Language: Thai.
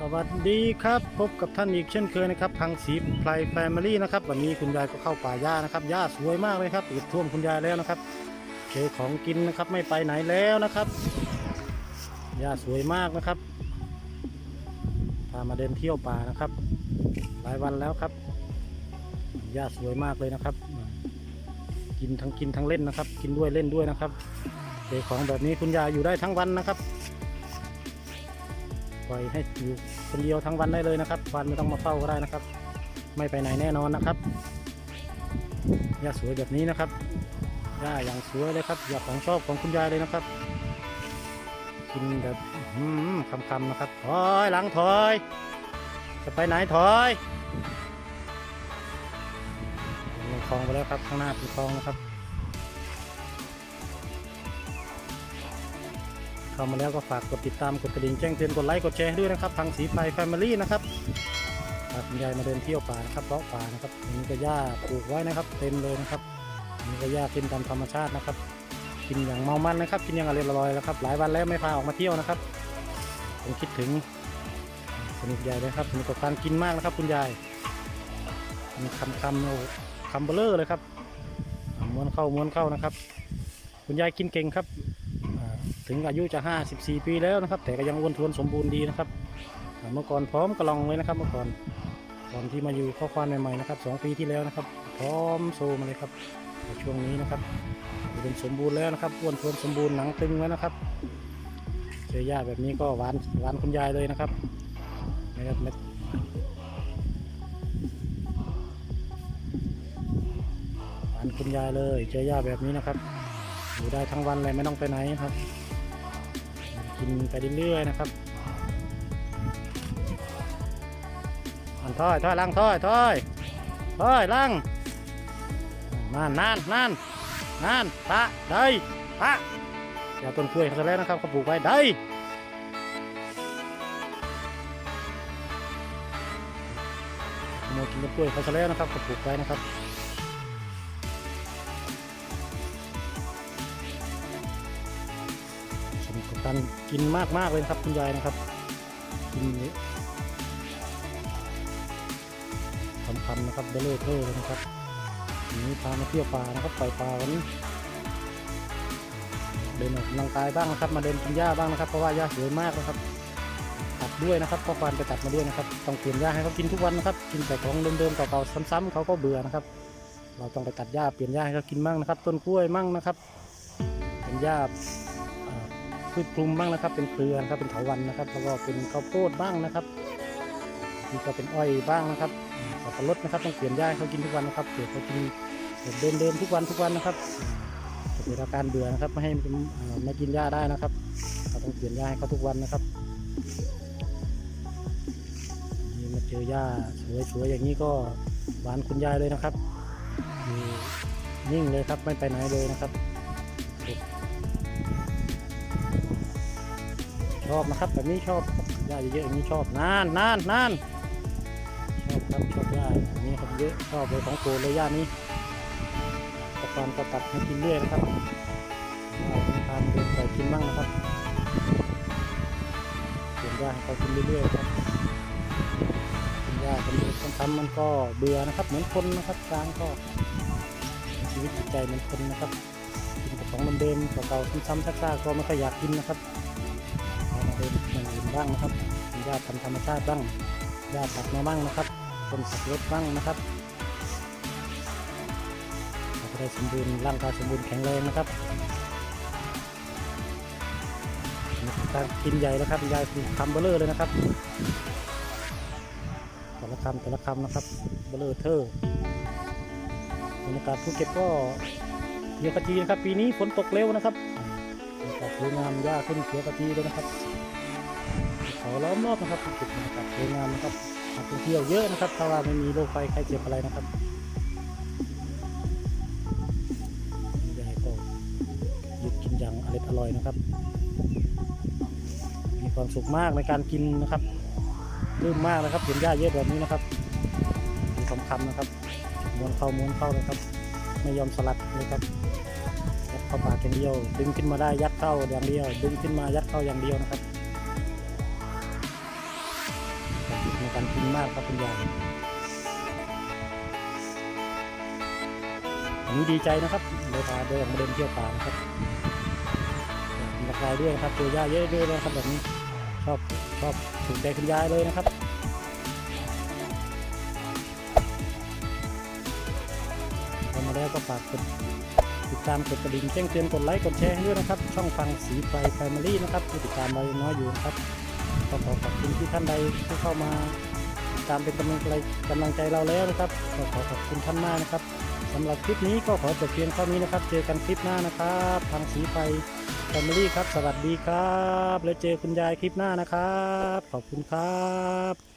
สวัสดีครับ พบกับท่านอีกเช่นเคยนะครับพังสีไพรแฟมิลี่นะครับวันนี้คุณยายก็เข้าป่าหญ้านะครับหญ้าสวยมากเลยครับติดท่วมคุณยายแล้วนะครับเจอของกินนะครับไม่ไปไหนแล้วนะครับหญ้าสวยมากนะครับพามาเดินเที่ยวป่านะครับ หลายวันแล้วครับหญ้าสวยมากเลยนะครับ กินทั้งกินทั้งเล่นนะครับ กินด้วยเล่นด้วยนะครับเจอของแบบนี้คุณยายอยู่ได้ทั้งวันนะครับ ปล่อยให้อยู่คนเดียวทั้งวันได้เลยนะครับควานไม่ต้องมาเฝ้าก็ได้นะครับ ไม่ไปไหนแน่นอนนะครับหญ้าสวยแบบนี้นะครับหญ้าอย่างสวยเลยครับอยาของชอบของคุณยายเลยนะครับ กินแบบคำๆนะครับถอยหลังถอย จะไปไหนถอยลงคลองไปแล้วครับข้างหน้าเป็นคลองนะครับ เข้ามาแล้วก็ฝากกดติดตามกดกระดิ่งแจ้งเตือนกดไลค์กดแชร์ให้ด้วยนะครับทางสีไฟแฟมิลี่นะครับพาคุณยายมาเดินเที่ยวป่านะครับเลาะป่านะครับอันนี้ก็หญ้าปลูกไว้นะครับ เต็มเลยนะครับอันนี้ก็หญ้ากินตามธรรมชาตินะครับ กินอย่างเมามันนะครับ กินอย่างอร่อยอร่อยแล้วครับหลายวันแล้วไม่พาออกมาเที่ยวนะครับผมคิดถึงสนุกใหญ่เลยครับสนุกกับการกินมากนะครับ คุณยายมีคำคำโอ้คำเบลเลอร์เลยครับม้วนเข้าม้วนเข้านะครับ คุณยายกินเก่งครับ ถึงอายุจะ 54 ปีแล้วนะครับ แต่ก็ยังอ้วนท้วนสมบูรณ์ดีนะครับ เมื่อก่อนพร้อมกระลองเลยนะครับ เมื่อก่อนก่อนที่มาอยู่ข้อควานใหม่ๆนะครับสองปีที่แล้วนะครับ พร้อมโซมาเลยครับช่วงนี้นะครับเป็นสมบูรณ์แล้วนะครับอ้วนท้วนสมบูรณ์หนังตึงแล้วนะครับเจอหญ้าแบบนี้ก็หวานหวานคุณยายเลยนะครับนะครับเม็ดหวานคุณยายเลยเจอหญ้าแบบนี้นะครับอยู่ได้ทั้งวันเลยไม่ต้องไปไหนครับ กินไปเรื่อยๆนะครับอันถ้อยถ้อยลังถ้อยถ้อยถ้อยลังนานนานนานนานปะได้ปะอย่าต้นกล้วยเขาซะแล้วนะครับเขาปลูกไว้ได้โมกินต้นกล้วยเขาซะแล้วนะครับเขาปลูกไว้นะครับ สนุกกับการกินมากมากเลยครับคุณยายนะครับกินนี้คำๆนะครับเบลเลอร์เทอร์เลยนะครับนี้พามาเที่ยวป่านะครับปล่อยปลาวันนี้เดินออกกำลังกายบ้างนะครับ มาเดินกินหญ้าบ้างนะครับเพราะว่าหญ้าสวยมากนะครับตัดด้วยนะครับก็ควานไปตัดมาด้วยนะครับต้องเปลี่ยนหญ้าให้เขากินทุกวันนะครับ กินแต่ของเดิมๆเก่าๆซ้ำๆเขาก็เบื่อนะครับ เราต้องไปตัดหญ้าเปลี่ยนหญ้าให้เขากินมั่งนะครับ ต้นกล้วยมั่งนะครับเป็นหญ้า พืชคลุมบ้างนะครับ เป็นเครือนะครับ เป็นเถาวันนะครับ แล้วก็เป็นข้าวโพดบ้างนะครับนี่ก็เป็นอ้อยบ้างนะครับอ่าสับปะรดนะครับต้องเปลี่ยนหญ้าเขากินทุกวันนะครับเผื่อเขากินเดินเดินทุกวันทุกวันนะครับจะเกิดอาการเบื่อนะครับ ไม่ให้อ่าไม่กินหญ้าได้นะครับเราต้องเปลี่ยนหญ้าให้เขาทุกวันนะครับนี่มาเจอหญ้าสวยๆอย่างนี้ก็หวานคุณยายเลยนะครับยิ่งเลยครับไม่ไปไหนเลยนะครับ ชอบนะครับแบบนี้ชอบหญ้าเยอะๆอย่างนี้ชอบนานนานนานชอบครับชอบหญ้าอย่างนี้ครับเยอะชอบเลยของโปรดเลยหญ้านี้ตะกอนก็ตัดให้กินเรื่อยนะครับอาไปทานเดินไปกินบ้างนะครับเปลี่ยนหญ้าให้เขากินเรื่อยๆครับกินหญ้าเป็นทำมันก็เบื่อนะครับเหมือนคนนะครับกลางก็ชีวิตจิตใจเหมือนคนนะครับกินแต่ของเดิมๆเก่าๆซ้ำๆซากๆก็ไม่ค่อยอยากกินนะครับ มาเป็นอย่างอื่นบ้างนะครับมีหญ้าพันธรรมชาติบ้างหญ้าตัดมาบ้างนะครับต้นสับปะรดบ้างนะครับเราจะได้สมบูรณ์ร่างกายสมบูรณ์แข็งแรงนะครับนะคือการกินใหญ่แล้วครับยายคือคำเบลเลอร์เลยนะครับแต่ละคำแต่ละคำนะครับเบลเลอร์เทอร์บรรยากาศภูเก็ตก็เยอะกะทีนะครับปีนี้ฝนตกเร็วนะครับ บรรยาสวยงามหญ้าขึ้นเขียวกะทีเลยนะครับเขาล้อมรอบนะครับจุดบรรยากาศสวยงามนะครับนักท่องเที่ยวเยอะนะครับถ้าว่าไม่มีโรคไฟไข้เจ็บอะไรนะครับยายก็หยุดกินอย่างอร่อยอร่อยนะครับ มีความสุขมากในการกินนะครับรื่มมากนะครับเห็นหญ้าเยอะแบบนี้นะครับมีคำคำนะครับม้วนเข้าม้วนเข้านะครับ ไม่ยอมสลัดเลยครับาปากอย่างเดียว ดึงขึ้นมาได้ยัดเข้าอย่างเดียว ดึงขึ้นมายัดเข้าอย่างเดียวนะครับการกินมากครับคุณยายอันนี้ดีใจนะครับเลยพาเดินมาเดินเที่ยวป่านะครับมีราคาด้วยนะครับเจอหญ้าเยอะด้วยนะครับแบบนี้ชอบชอบถูกใจคุณยายเลยนะครับเข้ามาแล้วก็ฝากกด ติดตามกดกระดิ่งแจ้งเตือนกดไลค์กดแชร์ให้ด้วยนะครับ ช่องฟังสีไฟแฟมิลี่นะครับติดตามเรายังน้อยอยู่นะครับก็ขอขอบคุณที่ท่านใดที่เข้ามาติดตามเป็นกำลังใจกำลังใจเราแล้วนะครับก็ขอขอบคุณท่านมากนะครับสำหรับคลิปนี้ก็ขอจบเพียงเท่านี้นะครับ เจอกันคลิปหน้านะครับทางสีไฟแฟมิลี่ครับ สวัสดีครับ แล้วเจอคุณยายคลิปหน้านะครับ ขอบคุณครับ